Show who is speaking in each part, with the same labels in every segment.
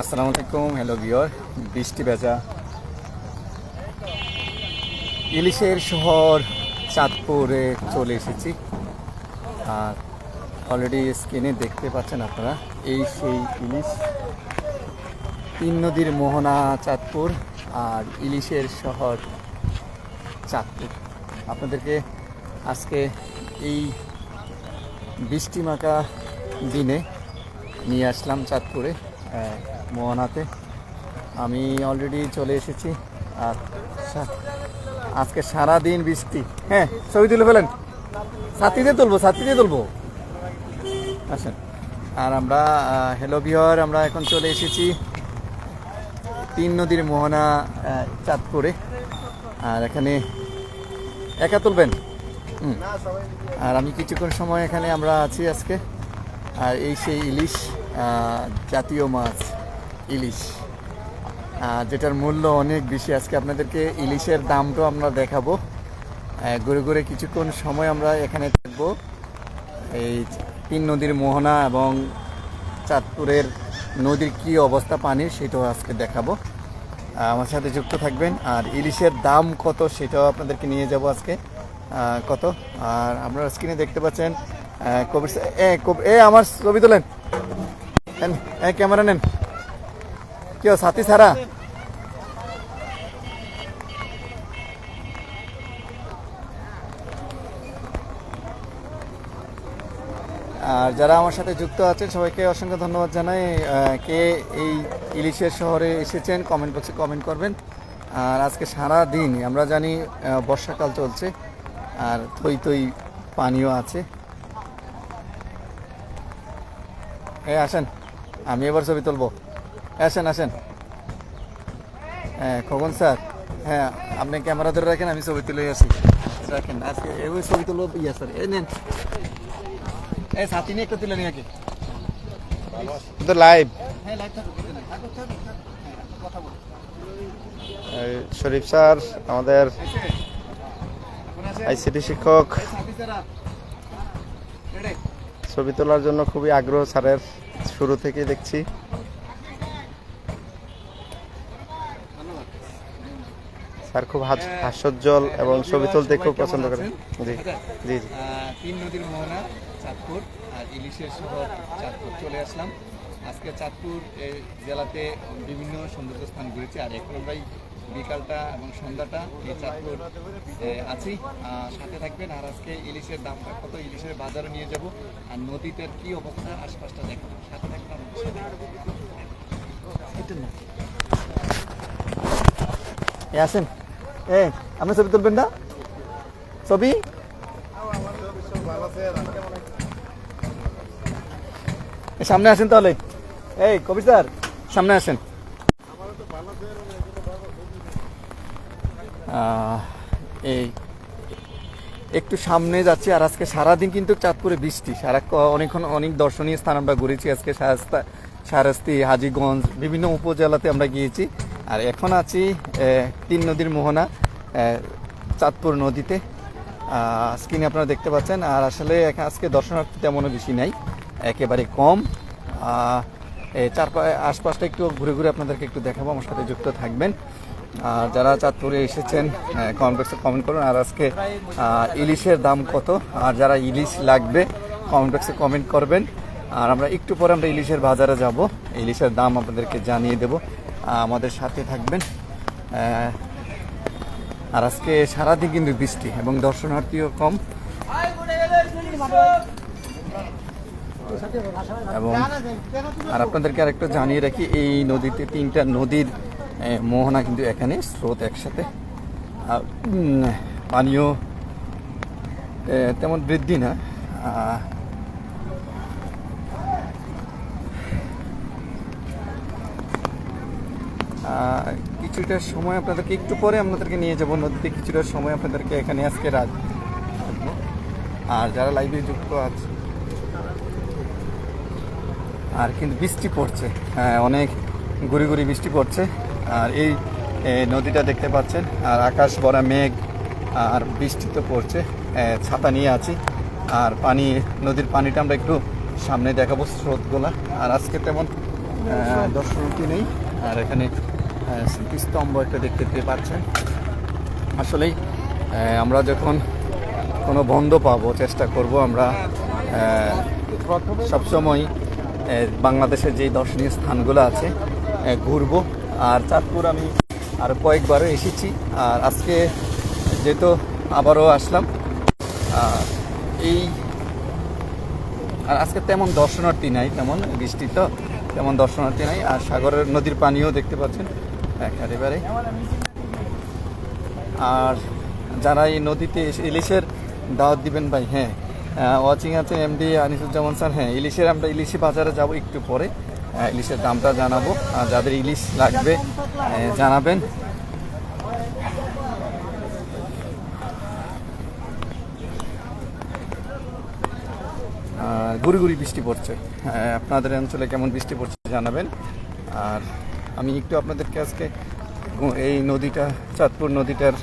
Speaker 1: আসসালামু আলাইকুম hello viewer বৃষ্টি ভেজা। ইলিশের শহর চাঁদপুরে চলে এসেছি। আর অলরেডি স্ক্রিনে দেখতে পাচ্ছেন আপনারা, এই সেই ইলিশ। তিন নদীর মোহনা চাঁদপুর আর ইলিশের শহর চাঁদপুর। আপনাদেরকে আজকে এই বৃষ্টি মাখা দিনে নিয়ে আসলাম চাঁদপুরে। মোহনাতে। আমি অলরেডি চলে এসেছি। আর আজকে সারা দিন বৃষ্টি। হ্যাঁ ছবি তুলে ফেলেন। সাথীতে তুলবো সাথীতে তুলবো। আসেন। আর আমরা হ্যালো বিহার আমরা এখন চলে এসেছি তিন নদীর মোহনা চাঁদপুরে। আর এখানে একা তুলবেন। আর আমি কিছুক্ষণ সময় এখানে আমরা আছি আজকে। আর এই সেই ইলিশ জাতীয় মাছ। ইলিশ। যেটার মূল্য অনেক বেশি। আজকে আপনাদেরকে ইলিশের দামটাও আমরা দেখাবো। ঘুরে ঘুরে কিছুক্ষণ সময় আমরা এখানে থাকব। এই তিন নদীর মোহনা এবং চাঁদপুরের নদীর কি অবস্থা পানির সেটাও আজকে দেখাবো। আমার সাথে যুক্ত থাকবেন। আর ইলিশের দাম কত সেটাও আপনাদেরকে নিয়ে যাব আজকে। কত? আর আপনারা স্ক্রিনে দেখতে পাচ্ছেন কবির এ এ, আমার ছবি তোলেন। ক্যামেরা নেন। কেউ সাথী ছাড়া আর যারা আমার সাথে যুক্ত আছেন, সবাইকে অসংখ্য ধন্যবাদ জানাই। কে এই ইলিশের শহরে এসেছেন কমেন্ট বক্সে কমেন্ট করবেন। আর আজকে সারা দিন আমরা জানি বর্ষাকাল চলছে, আর থই থই পানিও আছে। হ্যাঁ আসেন, আমি এবার ছবি তুলবো। আসেন আসেন। হ্যাঁ খগন স্যার। হ্যাঁ আপনি ক্যামেরা ধরে রাখেন আমি ছবি তুলে আসি। রাখেন আজকে এবার ছবি তুলবো ইয়া স্যার এই নেন। এই সাথী নিয়ে একটু তুলে নিয়ে
Speaker 2: তো লাইভ
Speaker 1: হ্যাঁ। হ্যাঁ, বলো।
Speaker 2: শরীফ স্যার আমাদের আইসিটি শিক্ষক।
Speaker 1: এই?
Speaker 2: ছবি তোলার জন্য খুবই আগ্রহ স্যারের শুরু থেকেই দেখছি। স্যার খুব হাস- হাস্যোজ্জ্বল এবং ছবি তুলতে খুব পছন্দ করেন জি জি জি।
Speaker 1: তিন নদীর মোহনা চাঁদপুর আর ইলিশের শহর চাঁদপুর। চলে আসলাম। আজকে চাঁদপুর এই জেলাতে বিভিন্ন সৌন্দর্য স্থান ঘুরেছি। আর এখন আমরা বিকালটা এবং সন্ধ্যাটা এই চাঁদপুর আছি। সাথে থাকবেন। আর আজকে ইলিশের দামটা কত? ইলিশের বাজারে নিয়ে যাব। আর নদীতে কি অবস্থা? আশপাশটা দেখবেন সাথে থাকবেন আসেন এ, আপনি ছবি তুলবেন না? ছবি? সামনে আসেন তাহলে। এই, কবির স্যার, সামনে আসেন। এই, একটু সামনে যাচ্ছি, আর আজকে সারাদিন কিন্তু চাঁদপুরে বৃষ্টি। সারা অনেকক্ষণ অনেক দর্শনীয় স্থান আমরা ঘুরেছি। আজকে সারাস্তি হাজিগঞ্জ, বিভিন্ন উপজেলাতে আমরা গিয়েছি। আর এখন আছি তিন নদীর মোহনা। চাঁদপুর নদীতে। স্ক্রিনে আপনারা দেখতে পাচ্ছেন। আর আসলে আজকে দর্শনার্থী তেমনও বেশি নাই, একেবারে কম। চারপা, আশপাশটা একটু ঘুরে ঘুরে আপনাদেরকে একটু দেখাবো, আমার সাথে যুক্ত থাকবেন। আর যারা চাঁদপুরে এসেছেন কমেন্ট বক্সে কমেন্ট করুন। আর আজকে ইলিশের দাম কত? আর যারা ইলিশ লাগবে, কমেন্ট বক্সে কমেন্ট করবেন। আর আমরা একটু পরে আমরা ইলিশের বাজারে যাব। ইলিশের দাম আপনাদেরকে জানিয়ে দেব। আমাদের সাথে থাকবেন। আর আজকে সারাদিন কিন্তু বৃষ্টি এবং দর্শনার্থীও কম। এবং আর আপনাদেরকে আরেকটু জানিয়ে রাখি, এই নদীতে তিনটা নদীর মোহনা কিন্তু এখানে স্রোত একসাথে। পানীয় তেমন বৃদ্ধি না। কিছুটা সময় আপনাদেরকে একটু পরে আপনাদেরকে নিয়ে যাব। নদীতে কিছুটা সময় আপনাদেরকে এখানে আজকে রাত আর যারা লাইভে যুক্ত আছে আর কিন্তু বৃষ্টি পড়ছে। হ্যাঁ অনেক গুড়ি গুড়ি বৃষ্টি পড়ছে। আর এই নদীটা দেখতে পাচ্ছেন। আর আকাশ ভরা মেঘ আর বৃষ্টি তো পড়ছে। ছাতা নিয়ে আছি। আর পানি নদীর পানিটা আমরা একটু সামনে দেখাবো স্রোতগুলা। আর আজকে তেমন দর্শনার্থী নেই। আর এখানে স্মৃতিস্তম্ভ একটা দেখতে পাচ্ছেন। আসলেই আমরা যখন কোনো বন্ধ পাবো, চেষ্টা করব আমরা সবসময় বাংলাদেশের যে দর্শনীয় স্থানগুলো আছে ঘুরবো। আর চাঁদপুর আমি আর কয়েকবারও এসেছি। আর আজকে যেহেতু আবারও আসলাম এই, আর আজকে তেমন দর্শনার্থী নাই, তেমন বৃষ্টি তো, তেমন দর্শনার্থী নাই। আর সাগরের নদীর পানিও দেখতে পাচ্ছেন। একেবারে। আর যারা এই নদীতে ইলিশের দাওয়াত দিবেন ভাই হ্যাঁ ওয়াচিং আছে এমডি আনিসুজ্জামান স্যার হ্যাঁ ইলিশের আমরা ইলিশি বাজারে যাব একটু পরে। ইলিশের দামটা জানাব। আর যাদের ইলিশ লাগবে জানাবেন। গুড়ি গুড়ি বৃষ্টি পড়ছে। আপনাদের অঞ্চলে কেমন বৃষ্টি পড়ছে জানাবেন। আর আমি একটু আপনাদেরকে আজকে এই নদীটা, চাঁদপুর নদীটার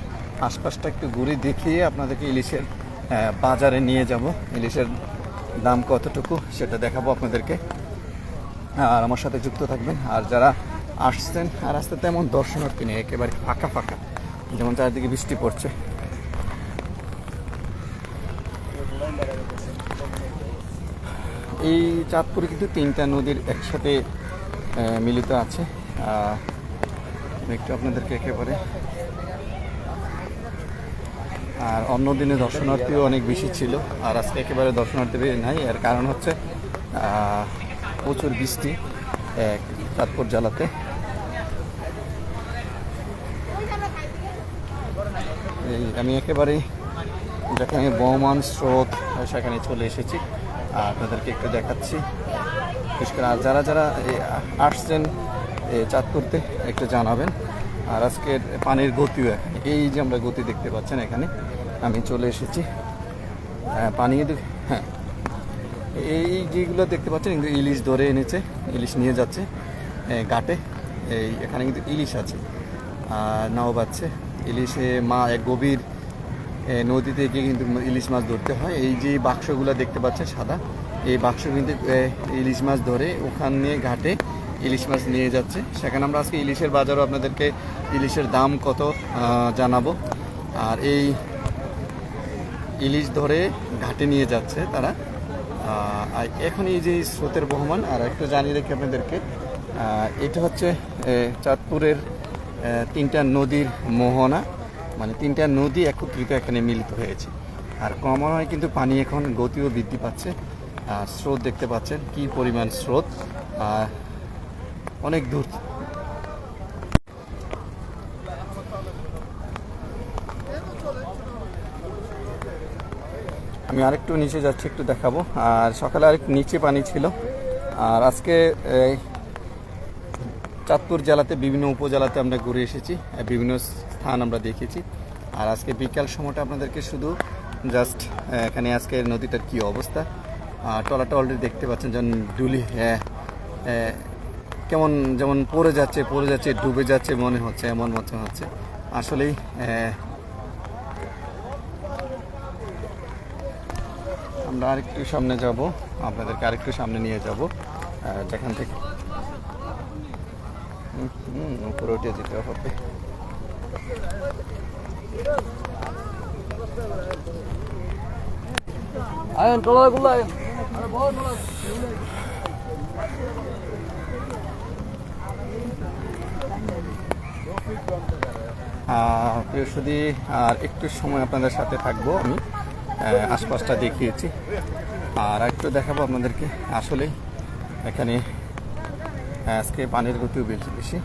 Speaker 1: আশপাশটা একটু ঘুরে দেখিয়ে আপনাদেরকে ইলিশের বাজারে নিয়ে যাব। ইলিশের দাম কতটুকু সেটা দেখাবো আপনাদেরকে। আর আমার সাথে যুক্ত থাকবেন। আর যারা আসছেন, আর আসতে তেমন দর্শনার্থী নেই, একেবারে ফাঁকা ফাঁকা। যেমন চারিদিকে বৃষ্টি পড়ছে। এই চাঁদপুরে কিন্তু তিনটা নদীর একসাথে মিলিত আছে। একটু আপনাদেরকে একেবারে। আর অন্য দিনে দর্শনার্থীও অনেক বেশি ছিল, আর আজকে একেবারে দর্শনার্থী নাই। এর কারণ হচ্ছে প্রচুর বৃষ্টি এক চাঁদপুর জেলাতে। এই আমি একেবারেই যেখানে বহমান স্রোত, সেখানে চলে এসেছি। আপনাদেরকে একটু দেখাচ্ছি। বিশেষ করে আর যারা যারা আসছেন চাঁদপুরতে একটু জানাবেন। আর আজকের পানির গতিও এই যে আমরা গতি দেখতে পাচ্ছেন এখানে আমি চলে এসেছি। হ্যাঁ, পানি হ্যাঁ। এই যেগুলো দেখতে পাচ্ছেন কিন্তু ইলিশ ধরে এনেছে ইলিশ নিয়ে যাচ্ছে ঘাটে। এই এখানে কিন্তু ইলিশ আছে। আর নাও পাচ্ছে ইলিশে মা এক গভীর নদী থেকে কিন্তু ইলিশ মাছ ধরতে হয়। এই যে বাক্সগুলো দেখতে পাচ্ছেন সাদা। এই বাক্স কিন্তু ইলিশ মাছ ধরে ওখানে ঘাটে ইলিশ মাছ নিয়ে যাচ্ছে। সেখানে আমরা আজকে ইলিশের বাজারও আপনাদেরকে ইলিশের দাম কত জানাব। আর এই ইলিশ ধরে ঘাটে নিয়ে যাচ্ছে তারা। আর এখন এই যে স্রোতের বহমান আর একটু জানিয়ে রেখে আপনাদেরকে এটা হচ্ছে চাঁদপুরের তিনটা নদীর মোহনা। মানে তিনটা নদী একত্রিত এখানে মিলিত হয়েছে। আর ক্রমান্বয়ে কিন্তু পানি এখন গতিও বৃদ্ধি পাচ্ছে। আর স্রোত দেখতে পাচ্ছেন কি পরিমাণ স্রোত। আহ, অনেক দূর। আমি আরেকটু নিচে যাচ্ছি, একটু দেখাবো। আর সকালে আরেক নিচে পানি ছিল। আর আজকে চাঁদপুর জেলাতে, বিভিন্ন উপজেলাতে আমরা ঘুরে এসেছি বিভিন্ন স্থান আমরা দেখেছি। আর আজকে বিকাল সময়টা আপনাদেরকে শুধু জাস্ট এখানে আজকে নদীটার কি অবস্থা। আর টলাটা অলরেডি দেখতে পাচ্ছেন, যেমন ডুলি কেমন যেমন পড়ে যাচ্ছে পড়ে যাচ্ছে ডুবে যাচ্ছে মনে হচ্ছে এমন মনে হচ্ছে। আসলেই আমরা আরেকটু সামনে যাব আপনাদেরকে আরেকটু সামনে নিয়ে যাব যেখান থেকে উপরে উঠে যেতে হবে।
Speaker 3: আয়ন তোলা গুলো আয়ন
Speaker 1: আহ, প্রিয় সুদী আর একটু সময় আপনাদের সাথে থাকব আমি। আশপাশটা দেখিয়েছি। আর একটু দেখাবো আপনাদেরকে আসলেই এখানে আজকে পানির গতিও বেশি বেশি।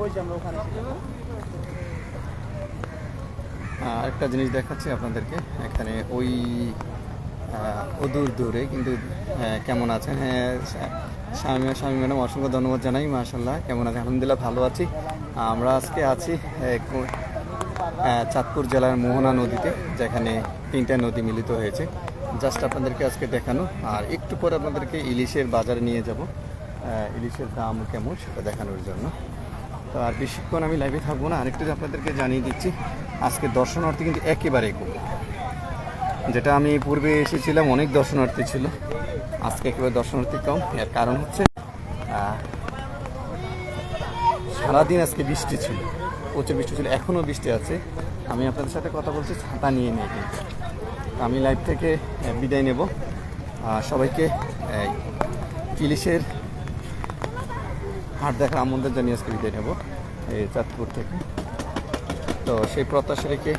Speaker 3: ওই যে আমরা ওখানে
Speaker 1: আর একটা জিনিস দেখাচ্ছি আপনাদেরকে। এখানে ওই অদূর দূরে কিন্তু হ্যাঁ, কেমন আছেন? হ্যাঁ স্বামী স্বামী ম্যাডাম অসংখ্য ধন্যবাদ জানাই মাশাল্লাহ কেমন আছেন? আলহামদুলিল্লাহ ভালো আছি। আমরা আজকে আছি আহ, চাঁদপুর জেলার মোহনা নদীতে যেখানে তিনটা নদী মিলিত হয়েছে। জাস্ট আপনাদেরকে আজকে দেখানো আর একটু পরে আপনাদেরকে ইলিশের বাজারে নিয়ে যাব। ইলিশের দাম কেমন সেটা দেখানোর জন্য। তো আর বেশিক্ষণ আমি লাইভে থাকব না আরেকটু আপনাদেরকে জানিয়ে দিচ্ছি আজকে দর্শনার্থী কিন্তু একেবারে কম যেটা আমি পূর্বে এসেছিলাম, অনেক দর্শনার্থী ছিল। আজকে একেবারে দর্শনার্থী কম। এর কারণ হচ্ছে সারাদিন আজকে বৃষ্টি ছিল, প্রচুর বৃষ্টি ছিল এখনও বৃষ্টি আছে। আমি আপনাদের সাথে কথা বলছি, ছাতা নিয়ে নেই কিন্তু আমি লাইভ থেকে বিদায় নেব। সবাইকে ইলিশের হাট দেখার আমন্ত্রণ জানিয়ে আজকে বিদায় নেব, এই চাঁদপুর থেকে। তো সেই প্রত্যাশা রেখে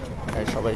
Speaker 1: সবাই